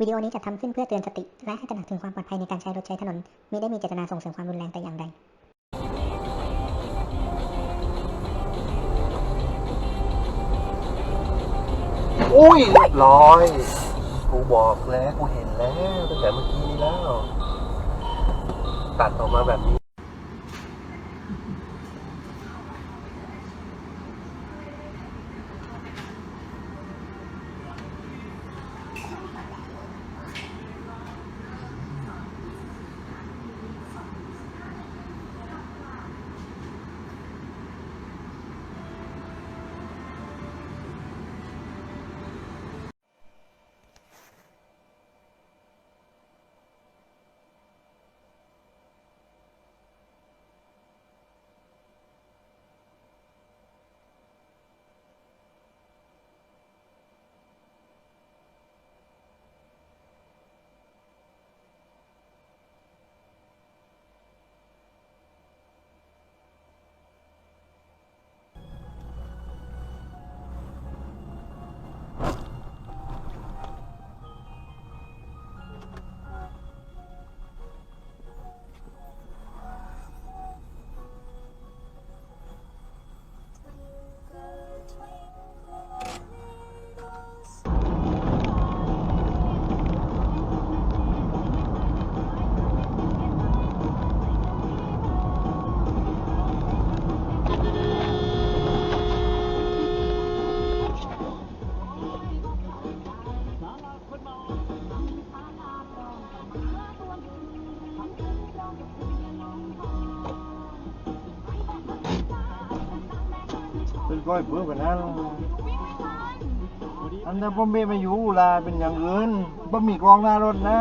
วิดีโอนี้จัดทำขึ้นเพื่อเตือนสติ และให้ตระหนักถึงความปลอดภัยในการใช้รถใช้ถนนไม่ได้มีเจตนาส่งเสริมความรุนแรงแต่อย่างใดอุ้ยเรียบร้อย กูบอกแล้ว กูเห็นแล้วตั้งแต่เมื่อกี้แล้ว ตัดออกมาแบบนี้ ยเบื่อแบบนั้นอันนั้นผมไม่มาอยู่ลาเป็นอย่างอื่นบะหมีกรองหน้ารถนะ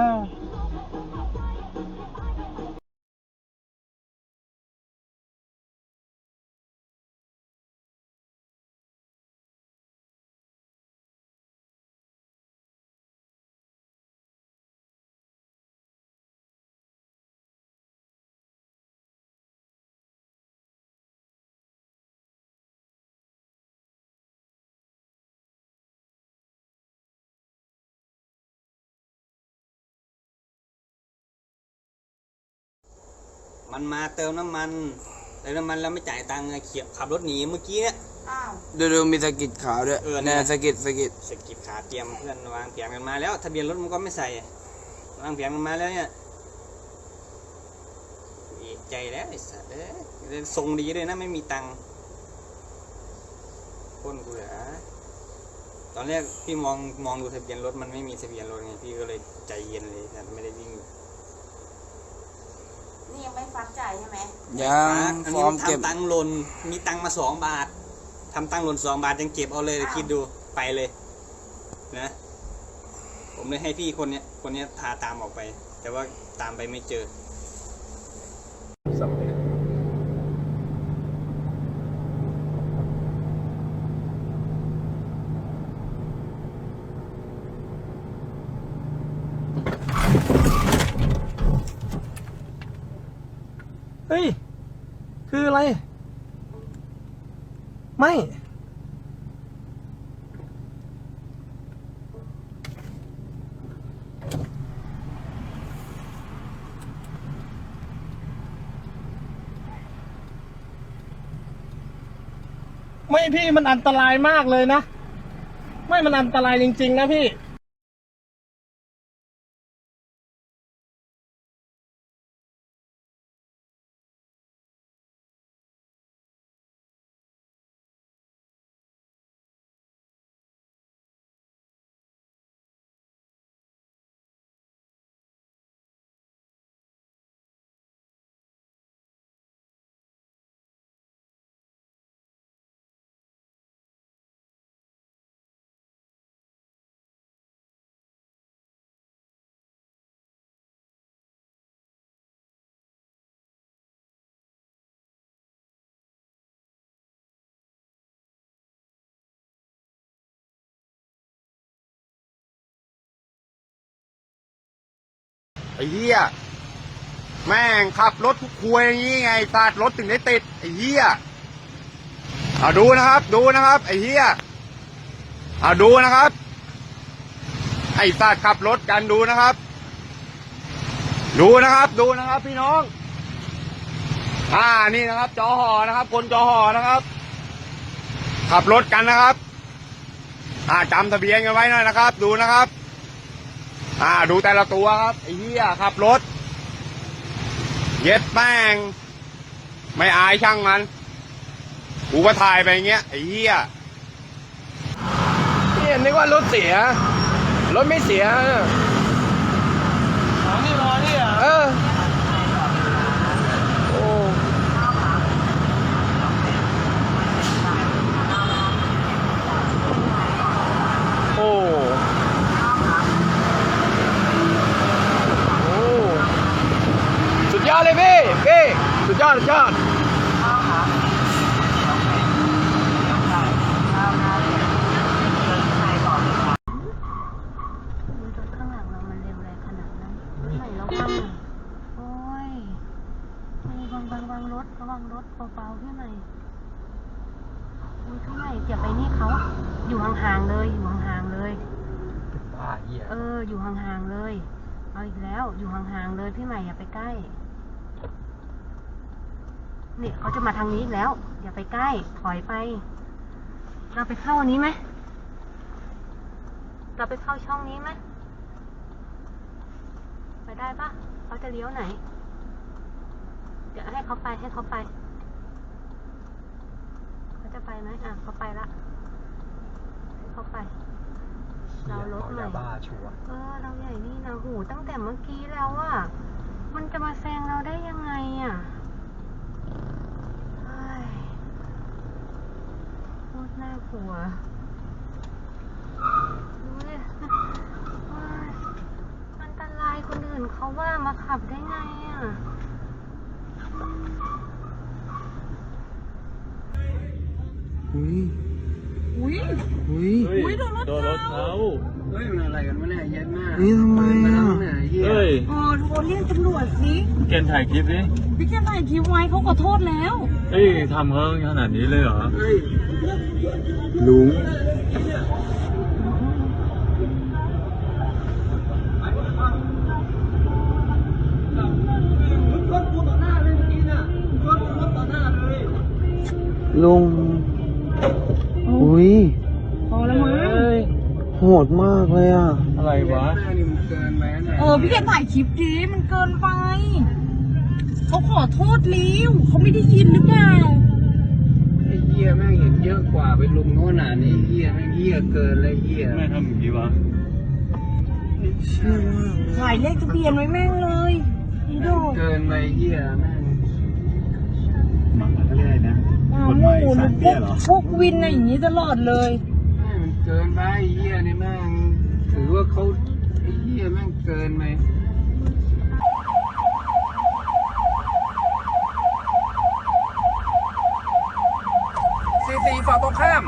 มันมาเติมน้ำมันเติมน้ำมันแล้วไม่จ่ายตังค์ไงเขียบขับรถหนีเมื่อกี้เนี่ย อ้าวดูดูมีสะกิดขาวด้วยเออเนี่เนี่ยยสะกิดสะกิดสกิดขาเตรียมเพื่อนวางแผนกันมาแล้ว ทะเบียนรถมันก็ไม่ใส่วางแผนกันมาแล้วเนี่ยเอกใจแล้วไอ้สัตว์เอ้ยทรงดีเลยนะไม่มีตังค์คนกูเหรอตอนแรกพี่มองมองดูทะเบียนรถมันไม่มีทะเบียนรถไงพี่ก็เลยใจเย็นเลยแต่ไม่ได้วิ่ง นี่ยังไม่ฟักจ่ายใช่ไหมยังอันฟนี้อร์มมันเก็บทำตังค์หล่นมีตังค์มาสองบาททำตังค์หล่นสองบาทยังเก็บเอาเลยคิดดูไปเลยนะ ผมเลยให้พี่คนเนี้ยคนเนี้ยพาตามออกไป แต่ว่าตามไปไม่เจอ สำเร็จ เฮ้ย คืออะไร ไม่ ไม่พี่มันอันตรายมากเลยนะ ไม่มันอันตรายจริง ๆ นะพี่ ไอ้เหี้ยแม่งขับรถทุกควยอย่างนี้ไงตาดรถถึงได้ติดไอ้เหี้ยเอาดูนะครับ ดูนะครับ ไอ้เหี้ยเอาดูนะครับ ไอ้สัตว์ขับรถกันดูนะครับ ดูนะครับ ดูนะครับ พี่น้อง อ่านี่นะครับ จอหอนะครับ คนจอหอนะครับ ขับรถกันนะครับ อ่าจำทะเบียนกันไว้หน่อยนะครับ ดูนะครับ อ่าดูแต่ละตัวครับไอ้เหี้ยขับรถ เย็ดแป้ง ไม่อายช่างมัน กูก็ถ่ายไปอย่างเงี้ยไอ้เหี้ยนี่นึกว่ารถเสีย รถไม่เสียอ๋อนี่รอนี่อะเออโอ้โอ้โอ้ สุดยอดเลยพี่ พี่ สุดย อดสุดยอดดูรถข้างหลังเรามันเร็วอะไรขนาดนั้นไหนระวังโอ้ยมีวางวางวางรถระวังรถเบาๆพี่ใหม่อุ้ยพี่ใหม่อย่าไปนี่เขาอยู่ห่างๆเลย อยู่ห่างๆเลยบ้าเหี้ยเออ อยู่ห่างๆเลย เอาอีกแล้ว อยู่ห่างๆเลยพี่ใหม่อย่าไปใกล้ นี่เขาจะมาทางนี้อีกแล้ว อย่าไปใกล้ ถอยไป เราไปเข้าอันนี้ไหม เราไปเข้าช่องนี้ไหม ไปได้ปะเขาจะเลี้ยวไหน เดี๋ยวให้เขาไปให้เขาไปเขาจะไปไหมอะเขาไปละให้เขาไป เรารถใหม่ บ้าชัวร์เออเราใหญ่นี่นะหูตั้งแต่เมื่อกี้แล้วอะมันจะมาแซงเราได้ยังไงอะเฮ้ยโคตร น่ากลัวดูดิเฮ้ยอันตรายคนอื่นเขาว่ามาขับได้ไงอะอุ้ยอุ้ยโดนรถเขาเฮ้ยมันอะไรกันวะเนี่ยเย็นมากนี่ทำไมอะ เฮ้ยอ๋อโทรเรียกตำรวจสิเกณฑ์ถ่ายคลิปดิพี่แค่ถ่ายคลิปไว้เขาขอโทษแล้วเฮ้ยทำเขาขนาดนี้เลยเหรอลุงลุง อุ้ยพอแล้วมั้งโหดมากเลยอะ อะไรวะ เออพี่แค่ถ่ายคลิปดิมันเกินไป เขาขอโทษแล้วเขาไม่ได้ยินหรือเปล่าไอ้เหี้ยแม่งเห็นเยอะกว่าไปลุมเขาขนาดนี้เหี้ยแม่งเหี้ยเกินเลยเหี้ยแม่ทำอย่างนี้วะถ่ายเลขทะเบียนไว้แม่งเลยอีโดเกินไปเหี้ยแม่งมันเรื่อยนะอ้าวกฎหโง่มายหสานูรพเตี้วยกเหรอพวกวินอะไรอย่างนี้ตลอดเลยแม่งมัน เกินไปไอ้เหี้ยนี่แม่งถือว่าเขาไอ้เหี้ยแม่งเกินไหมซีซีฝั่งตรงข้าม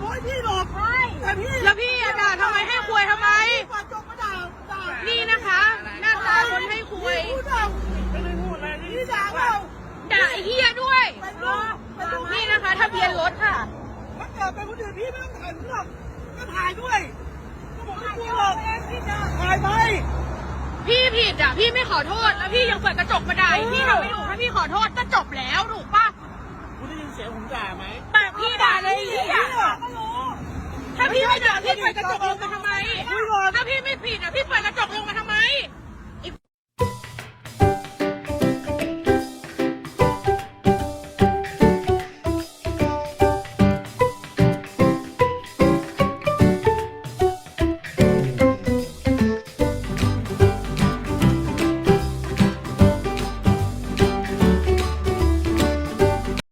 แล้วพี่อะด่าทำไมให้คุยทำไมนี่นะคะ หน้าตาคนให้คุยด่าไอ้เฮียด้วยนี่นะคะทะเบียนรถค่ะ ถ้าเกิดเป็นคนอื่นพี่ไม่ต้องถ่ายผมหรอกก็ถ่ายด้วยก็บอกไม่กลัวหรอกถ่ายไปพี่ผิดอะพี่ไม่ขอโทษแล้วพี่ยังเปิดกระจกมาด่าอีกพี่ทำไม่ถูกถ้าพี่ขอโทษก็จบแล้วถูกปะคุณได้ยินเสียงผมด่าไหมปากพี่ด่าเลยไอ้เฮีย ถ้าพี่ไม่ด่าพี่เปิดกระจกลงมาทำไมถ้าพี่ไม่ผิดอะพี่เปิดกระจกลงมาทำไม